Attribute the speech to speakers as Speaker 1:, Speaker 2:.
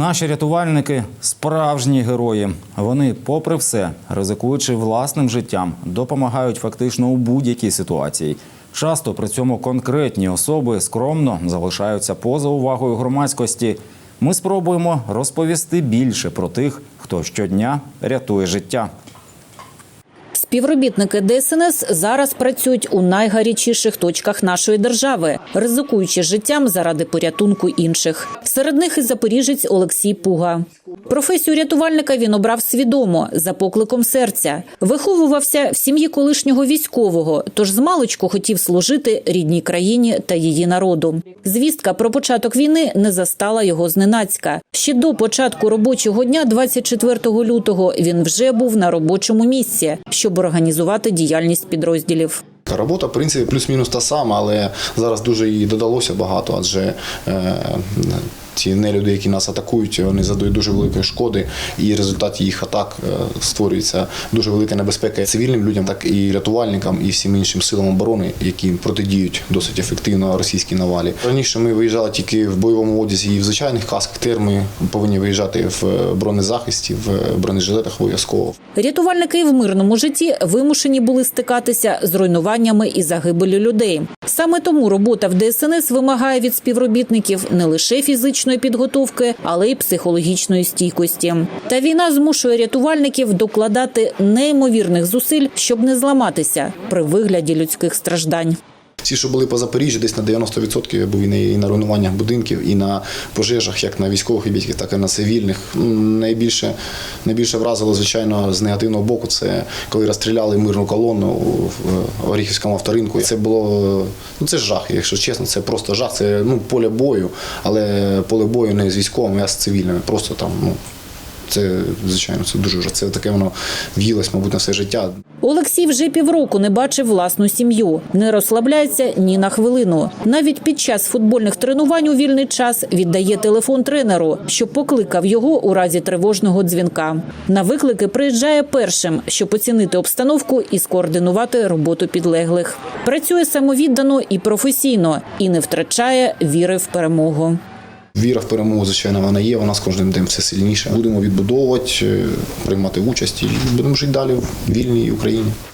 Speaker 1: Наші рятувальники справжні герої. Вони, попри все, ризикуючи власним життям, допомагають фактично у будь-якій ситуації. Часто при цьому конкретні особи скромно залишаються поза увагою громадськості. Ми спробуємо розповісти більше про тих, хто щодня рятує життя.
Speaker 2: Співробітники ДСНС зараз працюють у найгарячіших точках нашої держави, ризикуючи життям заради порятунку інших. Серед них і запоріжець Олексій Пуга. Професію рятувальника він обрав свідомо за покликом серця. Виховувався в сім'ї колишнього військового, тож змалечку хотів служити рідній країні та її народу. Звістка про початок війни не застала його зненацька. Ще до початку робочого дня, 24 лютого, він вже був на робочому місці, щоб організувати діяльність підрозділів.
Speaker 3: Робота, в принципі, плюс-мінус та сама, але зараз дуже її додалося багато, адже е, ті нелюди, які нас атакують, вони задають дуже великої шкоди, і в результаті їх атак е, створюється дуже велика небезпека цивільним людям, так і рятувальникам, і всім іншим силам оборони, які протидіють досить ефективно російській навалі. Раніше ми виїжджали тільки в бойовому одязі і в звичайних касках. Тепер ми повинні виїжджати в бронезахисті, в бронежилетах обов'язково.
Speaker 2: Рятувальники в мирному житті вимушені були стикатися з руйнуваннями і загибелю людей. Саме тому робота в ДСНС вимагає від співробітників не лише фізичної підготовки, але й психологічної стійкості. Та війна змушує рятувальників докладати неймовірних зусиль, щоб не зламатися при вигляді людських страждань.
Speaker 3: Ці, що були по Запоріжжю, десь на 90% були і на руйнуваннях будинків, і на пожежах, як на військових об'єктах, так і на цивільних. Найбільше, найбільше вразило, звичайно, з негативного боку, це коли розстріляли мирну колону в Оріхівському авторинку. Це було ну це жах, якщо чесно, це просто жах. Це ну поле бою, але поле бою не з військовими, а з цивільними. Просто там, ну. Це звичайно це дуже. Це таке воно в'їлось, мабуть, на все життя.
Speaker 2: Олексій вже півроку не бачив власну сім'ю, не розслабляється ні на хвилину. Навіть під час футбольних тренувань у вільний час віддає телефон тренеру, щоб покликав його у разі тривожного дзвінка. На виклики приїжджає першим, щоб оцінити обстановку і скоординувати роботу підлеглих. Працює самовіддано і професійно, і не втрачає віри в перемогу.
Speaker 3: Віра в перемогу, звичайно, вона є. Вона з кожним днем все сильніше. Будемо відбудовувати, е, приймати участь і будемо жити далі в вільній Україні.